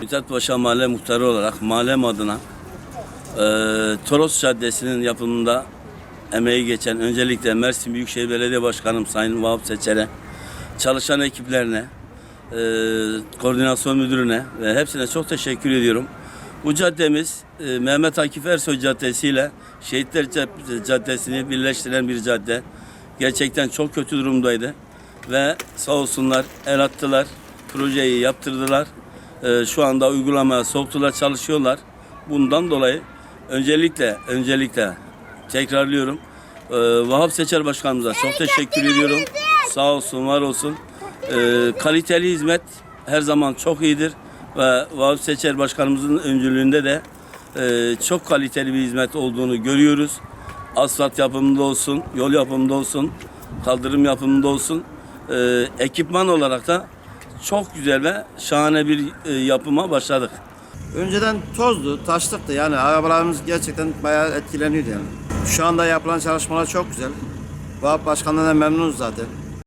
Mithatpaşa Mahalle Muhtarı olarak mahallem adına e, Toros Caddesi'nin yapımında emeği geçen öncelikle Mersin Büyükşehir Belediye Başkanım Sayın Vahap Seçer'e, çalışan ekiplerine, e, koordinasyon müdürüne ve hepsine çok teşekkür ediyorum. Bu caddemiz e, Mehmet Akif Ersoy Caddesi ile Şehitler Cad- Caddesi'ni birleştiren bir cadde. Gerçekten çok kötü durumdaydı ve sağ olsunlar el attılar, projeyi yaptırdılar. E, şu anda uygulamaya soktular, çalışıyorlar. Bundan dolayı öncelikle öncelikle tekrarlıyorum. E, Vahap Seçer Başkanımıza çok teşekkür ediyorum. Sağ olsun, var olsun. E, kaliteli hizmet her zaman çok iyidir ve Vahap Seçer Başkanımızın öncülüğünde de e, çok kaliteli bir hizmet olduğunu görüyoruz. Asfalt yapımında olsun, yol yapımında olsun, kaldırım yapımında olsun. E, ekipman olarak da çok güzel ve şahane bir e, yapıma başladık. Önceden tozdu, taşlıktı yani arabalarımız gerçekten bayağı etkileniyordu yani. Şu anda yapılan çalışmalar çok güzel. Vahap Başkan'dan da memnunuz zaten.